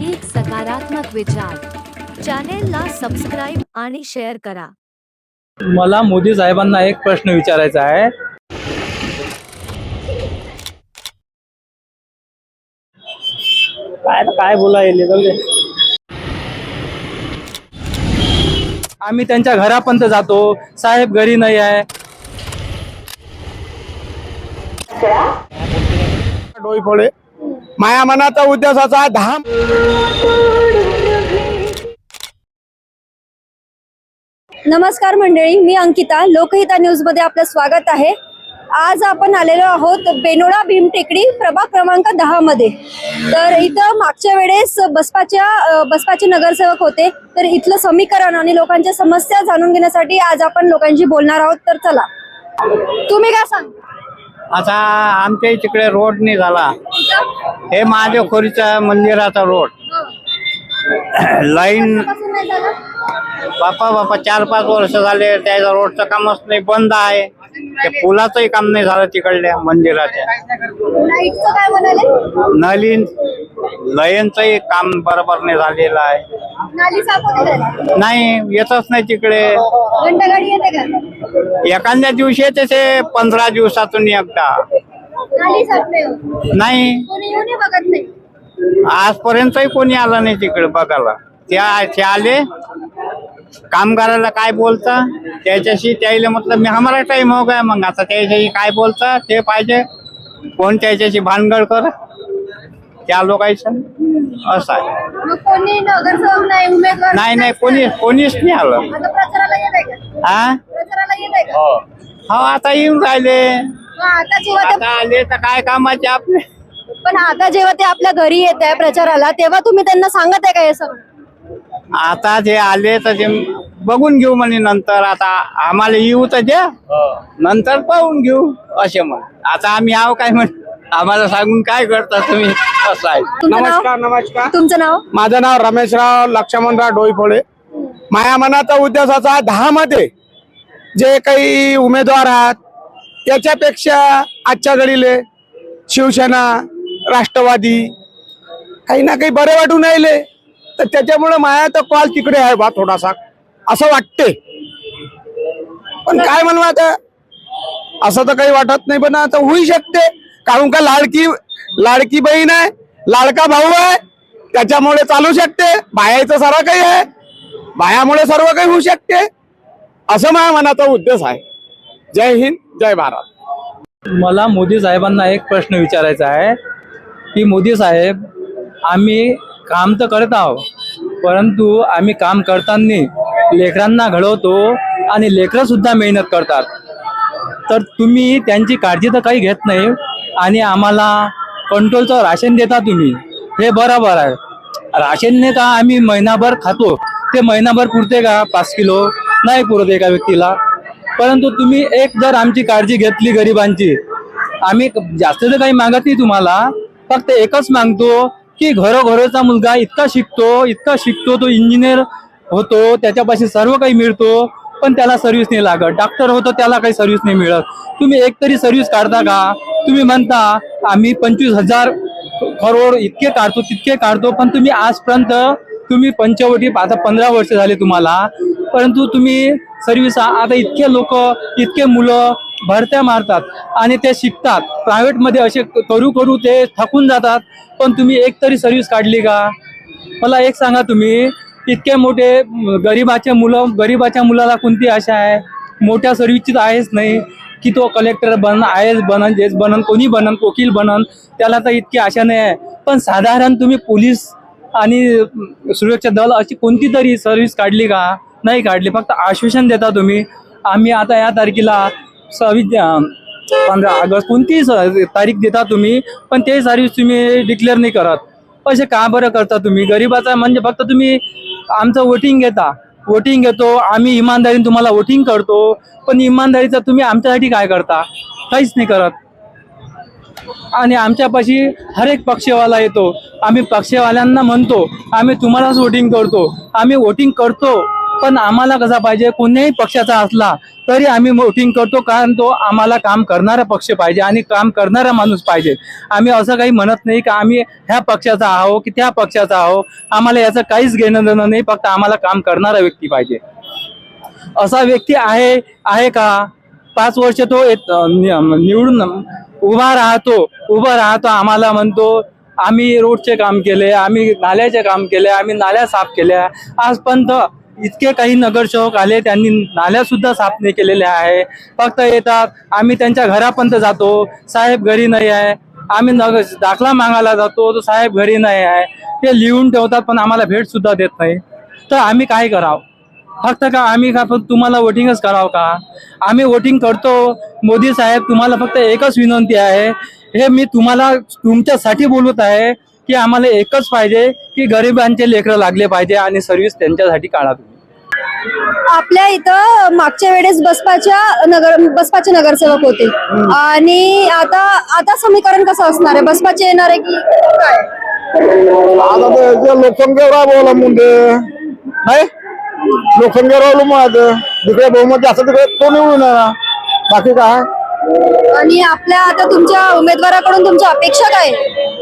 एक सकारात्मक विचार. चॅनेलला सबस्क्राईब आणि शेअर करा. मला मोदी साहेबांना एक प्रश्न विचारायचा आहे. काय काय दे. आम्ही त्यांच्या घरापर्यंत जातो. साहेब घरी नाही आहे. डोईफोडे माया मनाचा उद्देशाचा दहा नमस्कार मंडळी मी अंकिता. लोकहिता न्यूजमध्ये आपलं स्वागत आहे. आज आपण आलेलो आहोत बेनोडा भीम टेकडी प्रभाग क्रमांक दहा मध्ये. तर इथं मागच्या वेळेस बसपाच्या बसपाचे नगरसेवक होते. तर इथलं समीकरण आणि लोकांच्या समस्या जाणून घेण्यासाठी आज आपण लोकांशी बोलणार आहोत. तर चला. तुम्ही काय सांग? आता आमच्या तिकडे रोड नाही झाला हे महादेव खोरीचा मंदिराचा रोड. लाईन बापा बापा चार पाच वर्ष झाले त्याचा रोडचं कामच नाही बंद आहे. ते पुलाचंही काम नाही झालं तिकडल्या मंदिराच्या. नलीन लयनचंही काम बरोबर नाही झालेलं आहे? नाही येतच नाही तिकडे. एखाद्या दिवशी येते ते पंधरा दिवसातून एकदा. नाही. आजपर्यंतही कोणी आलं नाही तिकडे बघायला. त्या ते आले कामगाराला काय बोलता त्याच्याशी त्याला म्हटलं मी हमारा टाइम हो गया मग आता त्याच्याशी काय बोलता ते पाहिजे. कोण त्याच्याशी भानगड कर त्या लोकांचं असं आहे. नाही नाही कोणी कोणीच नाही आलं. हा का? हो. आता येऊन राहिले. मग आता जेव्हा ते आता आले तर काय कामाचे आपले? पण आता जेव्हा ते आपल्या घरी येत आहे प्रचाराला तेव्हा तुम्ही त्यांना सांगत आहे का हे सगळं? आता जे आले तर ते बघून घेऊ म्हणे नंतर. आता आम्हाला येऊ तर द्या. नंतर पाहून घेऊ असे म्हण. आता आम्ही आहो काय म्हण? आम्हाला सांगून काय करता तुम्ही? असं आहे. तुमचं नाव? नमस्कार नमस्कार. तुमचं नाव? माझं नाव रमेशराव लक्ष्मणराव डोईफोडे माया मनाचा उद्देशाचा दहा मध्ये जे काही उमेदवार आहेत त्याच्यापेक्षा आजच्या घडीले शिवसेना राष्ट्रवादी काही ना काही बरे वाटून राहिले. तर त्याच्यामुळे माया तर कॉल तिकडे आहे बा थोडासा. असं वाटते. पण काय म्हणू आता? असं तर काही वाटत नाही पण आता होऊ शकते. कारण का लाडकी लाडकी बहीण आहे लाडका भाऊ आहे त्याच्यामुळे चालू शकते. बायाचं सर्व काही आहे. बायामुळे सर्व काही होऊ शकते. असं माझ्या मनाचा उद्देश आहे. जय हिंद जय भारत. मला मोदी साहेबांना एक प्रश्न विचारायचा आहे. की मोदी साहेब आम्ही काम तर करत आहो. परंतु आम्ही काम करताना लेकरांना घडवतो आणि लेकरं सुद्धा मेहनत करतात. तर तुम्ही त्यांची काळजी तर काही घेत नाही आणि आम्हाला कंट्रोलचं राशन देता तुम्ही. हे बरोबर आहे. राशनने का आम्ही महिनाभर खातो? ते महिनाभर पुरते का? पाच किलो? नाही पुरत एका व्यक्तीला. परंतु तुम्ही एक जर आमची काळजी घेतली गरिबांची आम्ही जास्त तर काही मागत नाही तुम्हाला फक्त एकच मागतो की घरोघरोचा मुलगा इतका शिकतो इतका शिकतो तो इंजिनियर होतो त्याच्यापाशी सर्व काही मिळतो पण त्याला सर्व्हिस नाही लागत. डॉक्टर होतो त्याला काही सर्व्हिस नाही मिळत. तुम्ही एक तरी सर्व्हिस काढता का? तुम्ही म्हणता आम्ही पंचवीस हजार करोड इतके काढतो तितके काढतो पण तुम्ही आजपर्यंत तुम्ही पंचवटी आता पंधरा वर्ष झाले तुम्हाला परंतु तुम्ही सर्व्हिस आता इतके लोक इतके मुलं भरत्या मारतात आणि ते शिकतात. प्रायव्हेटमध्ये असे करू करू ते थकून जातात पण तुम्ही एक तरी सर्व्हिस काढली का? मला एक सांगा तुम्ही इतके मोठे गरिबाचे मुलं गरिबाच्या मुलाला कोणती आशा आहे? मोठ्या सर्व्हिसची तर आहेच नाही की तो कलेक्टर बनन आय एस बनन जेस बनन कोणी बनन वकील बनन त्याला तर इतकी आशा नाही आहे. पण साधारण तुम्ही पोलीस आणि सुरक्षा दल अशी कोणती तरी सर्व्हिस काढली का? नाही काढली. फक्त आश्वासन देता तुम्ही. आम्ही आता या तारखेला सव्वीस पंधरा ऑगस्ट कोणतीही तारीख देता तुम्ही पण ते सर्व्हिस तुम्ही डिक्लेअर नाही करत. पैसे का बरं करता तुम्ही? गरिबाचा म्हणजे फक्त तुम्ही आमचं वोटिंग घेता. वोटिंग घेतो. आम्ही इमानदारीने तुम्हाला वोटिंग करतो. पण इमानदारीचं तुम्ही आमच्यासाठी काय करता? काहीच नाही करत. आणि आमच्यापाशी हर एक पक्षवाला येतो. आम्ही पक्षवाल्यांना म्हणतो आम्ही तुम्हालाच वोटिंग करतो. आम्ही वोटिंग करतो पण आम्हाला कसा पाहिजे? कोणत्याही पक्षाचा असला तरी आम्ही वोटिंग करतो कारण तो आम्हाला काम करणारा पक्ष पाहिजे आणि काम करणारा माणूस पाहिजे. आम्ही असं काही म्हणत नाही की आम्ही ह्या पक्षाचा आहो की त्या पक्षाचा आहो आम्हाला याचं काहीच घेणं देणं नाही फक्त आम्हाला काम करणारा व्यक्ती पाहिजे. असा व्यक्ती आहे आहे का? पाच वर्ष तो निवडून उभा राहतो उभा राहतो आम्हाला म्हणतो आम्ही रोडचे काम केले आम्ही नाल्याचे काम केले आम्ही नाल्या साफ केल्या. आजपर्यंत इतके काही नगरसेवक आले त्यांनी नाल्यासुद्धा साफ नाही केलेल्या आहे. फक्त येतात आम्ही त्यांच्या घरापर्यंत जातो. साहेब घरी नाही आहे. आम्ही नगर दाखला मागायला जातो तो साहेब घरी नाही आहे. ते लिहून ठेवतात पण आम्हाला भेटसुद्धा देत नाही. तर आम्ही काय करावं? फक्त का आम्ही का फक्त तुम्हाला वोटिंगच करावं का? आम्ही वोटिंग करतो. मोदी साहेब तुम्हाला फक्त एकच विनंती आहे. हे मी तुम्हाला तुमच्यासाठी बोलत आहे की आम्हाला एकच पाहिजे की गरिबांचे लेकरं लागले पाहिजे आणि सर्व्हिस त्यांच्यासाठी काढा तुम्ही. आपल्या इथं मागच्या वेळेस बसपाच्या नगर बसपाचे नगरसेवक होते. आणि आता आता समीकरण कसं असणार आहे? बसपाचे येणार आहे की काय? आता लोकसंख्येवर अवलंबून नाही. लोकसंख्येवर अवलंबून जिकडे बहुमत जास्त तिकडे तो निवडून येणार. बाकी काय? आणि आपल्या आता तुमच्या उमेदवाराकडून तुमच्या अपेक्षा काय?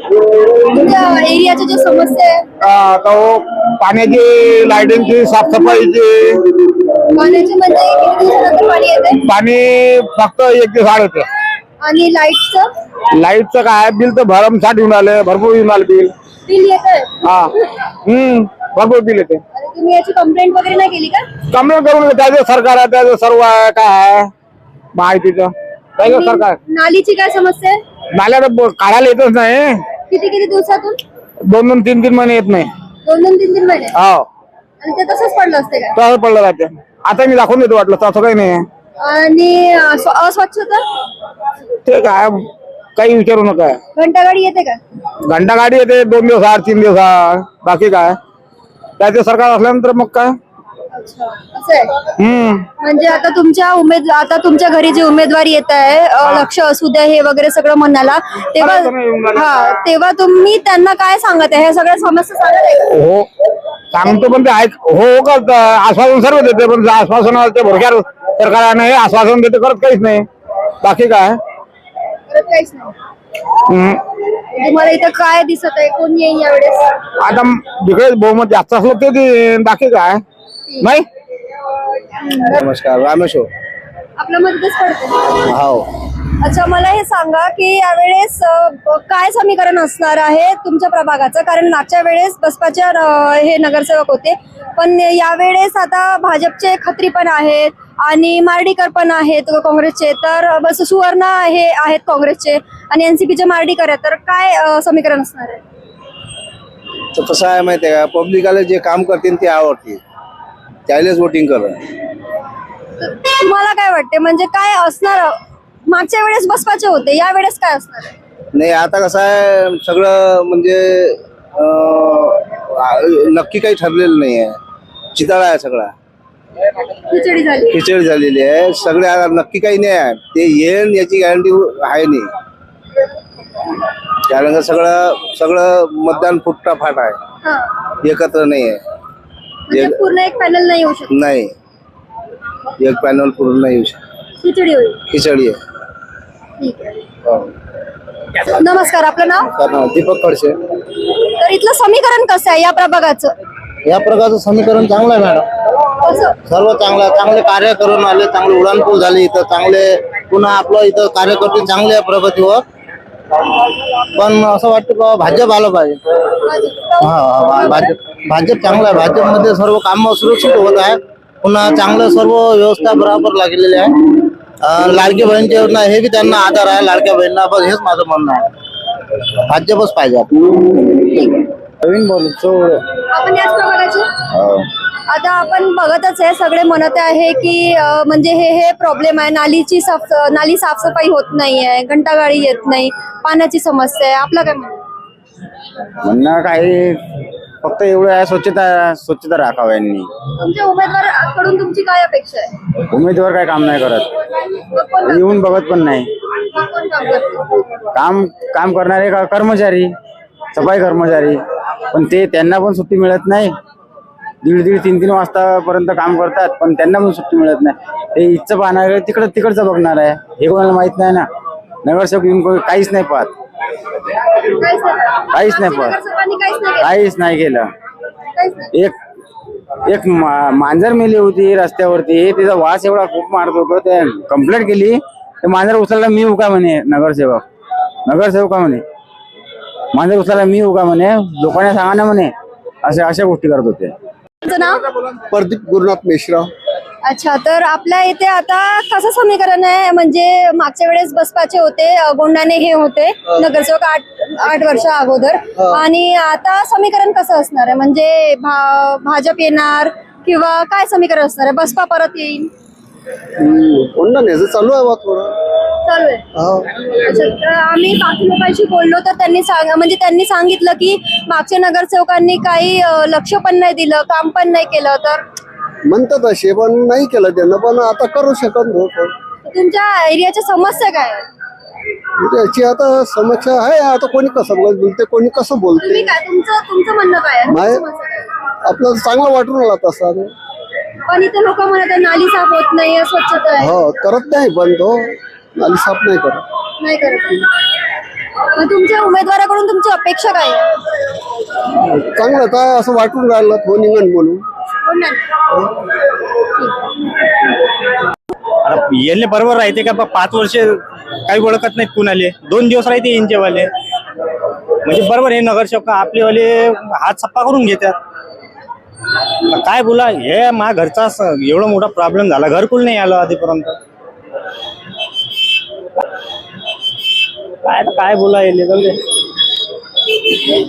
तुमच्या एरियाच्या ज्या समस्या आहे. आता हो पाण्याची लाईटिंगची साफसफाईची. पाण्याची म्हणजे किती दिवसानंतर पाणी येते पाणी फक्त एक दिवस आड होतं आणि लाईटचं? लाईटचं काय? बिल तर भरमसाठ येऊन आलं भरपूर येऊन आलं बिल. बिल येत हा. हम्म. भरपूर बिल येते आणि तुम्ही याची कंप्लेंट वगैरे नाही केली का? कंप्लेंट करून त्याचं सरकार आहे त्याचं सर्व आहे काय आहे? माहितीचं. त्याचं सरकार आहे. नालीची काय समस्या आहे? नाल्या तर ब- काढायला येतच नाही. किती किती दिवसातून? दोन दोन तीन तीन महिने येत नाही. दोन दोन तीन तीन महिने? हो. आणि ते तसंच पडलं असते काय तसं पडलं राहते आता मी दाखवून देतो वाटलं तसं काही नाही आणि अस्व- अस्वच्छता ते काय काही विचारू नका. घंटागाडी येते का? घंटा गाडी येते दोन दिवस आड तीन दिवस आड. बाकी काय? त्याचे सरकार असल्यानंतर मग काय? असं आहे. हम्म. म्हणजे आता तुमच्या उमेद आता तुमच्या घरी जे उमेदवारी येत आहे अ, लक्ष असू द्या हे वगैरे सगळं म्हणाला तेव्हा. हा तेव्हा तुम्ही त्यांना काय सांगत आहे? हे सगळ्या समस्या सांगत आहे का? हो. सांगतो पण ते ऐक हो हो करत आश्वासन सर्व देते पण आश्वासन ते भरक्यावर सरकार नाही आश्वासन देते करत काहीच नाही. बाकी काय? परत काहीच नाही. तुम्हाला इथं काय दिसत आहे? कोण येईल यावेळेस? आता जिकडे बहुमत जास्त असलं ते. बाकी काय? नाही? नमस्कार रामेश्वर आपलं मत इथंच पडतं हो. अच्छा मला हे सांगा की यावेळेस अ, काय समीकरण असणार आहे तुमच्या प्रभागाचं? कारण मागच्या वेळेस बसपाच्या अ, हे नगरसेवक होते. पण यावेळेस आता भाजपचे खत्री पण आहेत. आणि मार्डीकर पण आहेत काँग्रेसचे. तर बस सुवर्ण हे आहेत काँग्रेसचे आणि एनसीपीचे मार्डीकर आहेत. तर काय समीकरण असणार आहे? तर कसं आहे माहिती आहे का? पब्लिकाला जे काम करतील ते आवडतील. त्यालाच वोटिंग करा. तुम्हाला काय वाटते म्हणजे काय असणार? मागच्या वेळेस बसपाचे होते यावेळेस काय असणार? आहे नाही आता कसं आहे सगळं म्हणजे अं, नक्की काही ठरलेलं नाही आहे चिताळा आहे सगळा. खिचडी झाली. खिचडी झालेली आहे. सगळे आता नक्की काही नाही आहे. ते येईल याची गॅरंटी आहे नाही. कारण का सगळं सगळं मतदान फुटता फाट आहे. हा. एकत्र नाही आहे. म्हणजे पूर्ण एक पॅनल नाही येऊ शकत. नाही. एक पॅनल पूर्ण नाही येऊ शकत. खिचडी होईल. खिचडी आहे. ठीक आहे. नमस्कार आपलं नाव दीपक खडसे. तर इथलं समीकरण कसं आहे या प्रभागाचं? या प्रकारचं समीकरण चांगलं आहे मॅडम. सर्व चांगलं आहे चांगले कार्य करून आले चांगले उडाणपूल झाली इथं चांगले पुन्हा आपलं इथं कार्यकर्ते चांगले आहे प्रगतीवर. पण असं वाटतं बाबा भाजप आलं पाहिजे. हा भाजप भाजप चांगलं आहे. भाजपमध्ये सर्व कामं सुरक्षित होत आहे पुन्हा चांगलं सर्व व्यवस्था बरोबर लागलेली आहे. लाडकी बहिणीची योजना हे बी त्यांना आधार आहे लाडक्या बहिणींना. बस हेच माझं म्हणणं आहे. भाजपच पाहिजे. नवीन बोल आपण याच प्रभागाचे आता आपण बघतच आहे सगळे म्हणत आहे की म्हणजे हे हे प्रॉब्लेम आहे. नालीची साफ नाली साफसफाई होत नाही आहे घंटागाडी येत नाही पाण्याची समस्या आहे. आपलं काय म्हणणं काही फक्त एवढं आहे स्वच्छता स्वच्छता राखावं यांनी. तुमच्या उमेदवाराकडून तुमची काय अपेक्षा आहे? उमेदवार काय काम नाही करत. येऊन बघत पण नाही. काम? काम करणारे का- कर्मचारी सफाई कर्मचारी पण ते त्यांना पण सुट्टी मिळत नाही. दीड दीड तीन तीन वाजतापर्यंत काम करतात पण त्यांना पण सुट्टी मिळत नाही. ते इथचं पाहणार आहे तिकडं तिकडचं बघणार आहे. हे कोणाला माहीत नाही ना. नगरसेवक येऊन कोणी काहीच नाही पाहत. काहीच नाही. पाहत. काहीच नाही केलं. एक एक मा- मांजर मेली होती रस्त्यावरती. तिचा वास एवढा खूप मारत होतो. ते कंप्लेंट केली. ते मांजर उचलला मी उका म्हणे नगरसेवक. नगरसेवक का म्हणे? मांजर उचलला मी उका म्हणे. लोकांना सांगा ना म्हणे. अशा अशा गोष्टी करत होते. तुमचं नाव? प्रदीप गुरुनाथ मेश्राव. अच्छा तर आपल्या इथे आता कसं समीकरण आहे? म्हणजे मागच्या वेळेस बसपाचे होते अ, गोंडाने हे होते नगरसेवक आठ आठ वर्ष अगोदर. आणि आता समीकरण कसं असणार आहे? म्हणजे भा- भाजप येणार किंवा काय समीकरण असणार आहे? बसपा परत येईल. चालू आहे बा थोडं. चालू आहे. अच्छा तर आम्ही बाकी लोकांशी बोललो तर त्यांनी सांग म्हणजे त्यांनी सांगितलं की मागच्या नगरसेवकांनी काही अ, लक्ष पण नाही दिलं काम पण नाही केलं तर म्हणतात असे पण नाही केलं त्यानं पण आता करू शकत नव्हतं तुमच्या एरियाच्या समस्या काय आहेत? त्याची आता समस्या आहे आता कोणी कसं बोलते कोणी कसं बोलते? तुम्ही काय तुमचं तुमचं म्हणणं काय आहे? माय- समस्या काय? आहे? आपल्याला चांगलं वाटून आला तसा पण इथे लोक म्हणत आहे नाली साफ होत नाही स्वच्छता आहे. हो करत नाही पण तो नाली साफ नाही करत. नाही करत. मग तुमच्या उमेदवाराकडून तुमची अपेक्षा काय आहे? चांगलं काय असं वाटून राहिलं तो निघण नाही? आता याले बरोबर राहते का? पाच वर्ष काही ओळखत नाहीत कुणाले. दोन दिवस राहते यांचेवाले. म्हणजे बरोबर हे नगरसेवक आपलेवाले हात सप्पा करून घेतात. काय बोला हे मा घरचा स- एवढा मोठा प्रॉब्लेम झाला. घरकुल नाही आलं आधीपर्यंत. काय काय बोला येले जाऊ दे.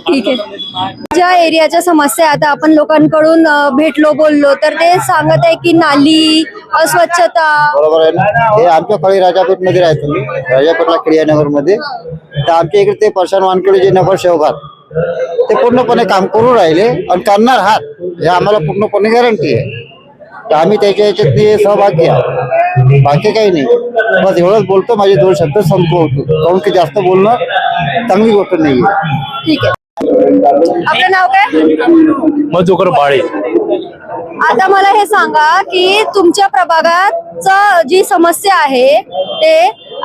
ठीक आहे. ज्या एरियाच्या समस्या आता आपण लोकांकडून अ, भेटलो बोललो तर ते सांगत आहे की नाली अस्वच्छता. बरोबर आहे ना? हे आमच्या कळी राजापूरमध्ये राहतो मी. राजापूरला क्रियानगरमध्ये तर आमच्या इकडे ते प्रशांत वानकडे जे नगरसेवक आहेत ते पूर्णपणे काम करू राहिले आणि करणार आहात. हे आम्हाला पूर्णपणे गॅरंटी आहे. तर आम्ही त्याच्या याच्यात ते सहभागी आहोत. बाकी काही नाही. बस एवढंच बोलतो माझे दोन शब्द संपवतो काऊन की जास्त बोलणं चांगली गोष्ट नाही ठीक आहे. आपलं नाव काय? मधुकर बाळे. आता मला हे सांगा की तुमच्या प्रभागात जी समस्या आहे ते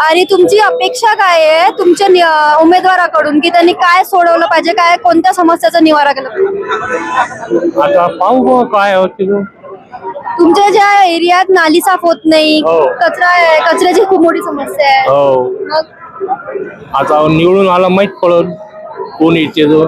आणि तुमची अपेक्षा काय आहे तुमच्या नि- उमेदवाराकडून की त्यांनी काय सोडवलं पाहिजे काय कोणत्या समस्याचा निवारा केला पाहिजे? आता पाहू बुवा काय होते तो. तुमच्या ज्या एरियात नाली साफ होत नाही हो. कचरा आहे कचऱ्याची खूप मोठी समस्या आहे. हो. मग? आता निवडून आला माहीत पडल कोण येते तो